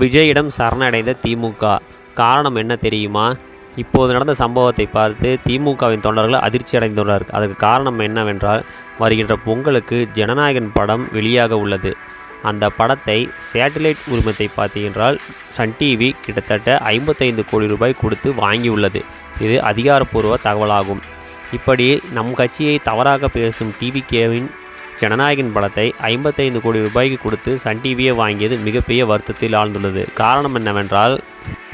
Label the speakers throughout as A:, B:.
A: விஜயிடம் சரணடைந்த திமுக. காரணம் என்ன தெரியுமா? இப்போது நடந்த சம்பவத்தை பார்த்து திமுகவின் தொண்டர்கள் அதிர்ச்சி அடைந்துள்ளார் அதற்கு காரணம் என்னவென்றால் வருகின்ற பொங்கலுக்கு ஜனநாயகன் படம் வெளியாக உள்ளது. அந்த படத்தை சேட்டலைட் உரிமத்தை பார்த்தீங்கன்றால் சன் டிவி கிட்டத்தட்ட ஐம்பத்தைந்து கோடி ரூபாய் கொடுத்து வாங்கியுள்ளது. இது அதிகாரப்பூர்வ தகவலாகும். இப்படி நம் கட்சியை தவறாக பேசும் டிவிகேவின் ஜனநாயகன் படத்தை ஐம்பத்தைந்து கோடி ரூபாய்க்கு கொடுத்து சன் டிவியை வாங்கியது மிகப்பெரிய வருத்தத்தில் ஆழ்ந்துள்ளது. காரணம் என்னவென்றால்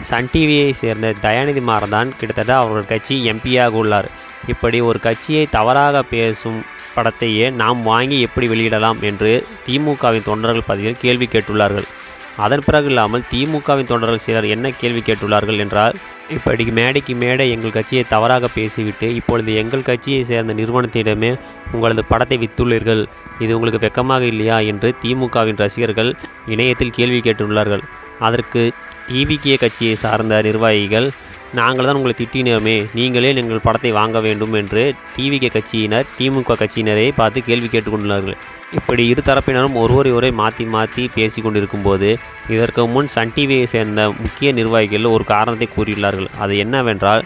A: சன் டிவியை சேர்ந்த தயாநிதி மாறன் கிட்டத்தட்ட அவர்கள் கட்சி எம்பியாக உள்ளார். இப்படி ஒரு கட்சியை தவறாக பேசும் படத்தையே நாம் வாங்கி எப்படி வெளியிடலாம் என்று திமுகவின் தொண்டர்கள் பதிவில் கேள்வி கேட்டுள்ளார்கள். அதன் பிறகு இல்லாமல் திமுகவின் தொண்டர்கள் சிலர் என்ன கேள்வி கேட்டுள்ளார்கள் என்றால் இப்படி மேடைக்கு மேடை எங்கள் கட்சியை தவறாக பேசிவிட்டு இப்பொழுது எங்கள் கட்சியை சேர்ந்த நிறுவனத்திடமே உங்களது படத்தை வித்துள்ளீர்கள் இது உங்களுக்கு வெக்கமாக இல்லையா என்று திமுகவின் ரசிகர்கள் இணையத்தில் கேள்வி கேட்டுள்ளார்கள். அதற்கு டிவிகே கட்சியை சார்ந்த நிர்வாகிகள் நாங்கள் தான் உங்களை திட்டினோமே. நீங்களே எங்கள் படத்தை வாங்க வேண்டும் என்று டிவிகே கட்சியினர் திமுக கட்சியினரை பார்த்து கேள்வி கேட்டுக்கொண்டுள்ளார்கள். இப்படி இரு தரப்பினரும் ஒருவரை ஒரே மாற்றி மாற்றி பேசி கொண்டிருக்கும் போது இதற்கு முன் சன் டிவியை சேர்ந்த முக்கிய நிர்வாகிகள் ஒரு காரணத்தை கூறியுள்ளார்கள். அது என்னவென்றால்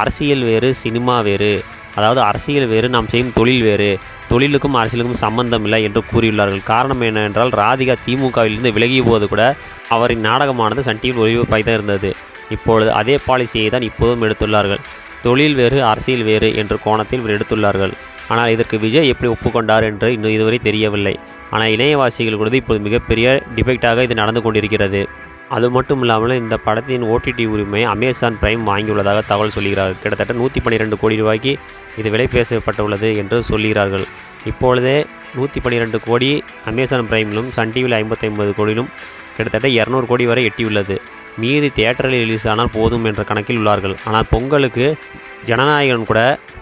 A: அரசியல் வேறு சினிமா வேறு. அதாவது அரசியல் வேறு நாம் செய்யும் தொழில் வேறு. தொழிலுக்கும் அரசியலுக்கும் சம்பந்தம் இல்லை என்று கூறியுள்ளார்கள். காரணம் என்னவென்றால் ராதிகா திமுகவிலிருந்து விலகிய போது கூட அவரின் நாடகமானது சன் டிவியில் ஒளிபரப்பாகி தான் இருந்தது. இப்பொழுது அதே பாலிசியை தான் இப்போதும் எடுத்துள்ளார்கள். தொழில் வேறு அரசியல் வேறு என்ற கோணத்தில் இவர் எடுத்துள்ளார்கள். ஆனால் இதற்கு விஜய் எப்படி ஒப்புக்கொண்டார் என்று இன்னும் இதுவரை தெரியவில்லை. ஆனால் இணையவாசிகள் கூட இப்போது மிகப்பெரிய டிபெக்டாக இது நடந்து கொண்டிருக்கிறது. அது மட்டும் இல்லாமல் இந்த படத்தின் ஓடிடி உரிமை அமேசான் பிரைம் வாங்கியுள்ளதாக தகவல் சொல்கிறார்கள். கிட்டத்தட்ட நூற்றி பன்னிரெண்டு கோடி ரூபாய்க்கு இது விலை பேசப்பட்டுள்ளது என்று சொல்கிறார்கள். இப்பொழுதே நூற்றி பன்னிரெண்டு கோடி அமேசான் பிரைமிலும் சன் டிவியில் ஐம்பத்தைம்பது கோடியிலும் கிட்டத்தட்ட இரநூறு கோடி வரை எட்டியுள்ளது. மீதி தியேட்டரில் ரிலீஸ் ஆனால் போதும் என்ற கணக்கில் உள்ளார்கள். ஆனால் பொங்கலுக்கு ஜனநாயகன் கூட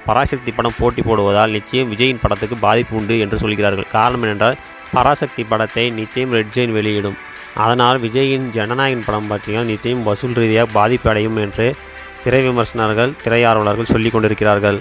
A: பராசக்தி படம் போட்டி போடுவதால் நிச்சயம் விஜயின் படத்துக்கு பாதிப்பு உண்டு என்று சொல்கிறார்கள். காரணம் என்னென்றால் பராசக்தி படத்தை நிச்சயம் ரெட் ஜெயின் வெளியிடும். அதனால் விஜயின் ஜனநாயகன் படம் பார்த்தீங்கன்னா நிச்சயம் வசூல் ரீதியாக பாதிப்பு அடையும் என்று திரை விமர்சனர்கள் திரையார்வலர்கள் சொல்லிக் கொண்டிருக்கிறார்கள்.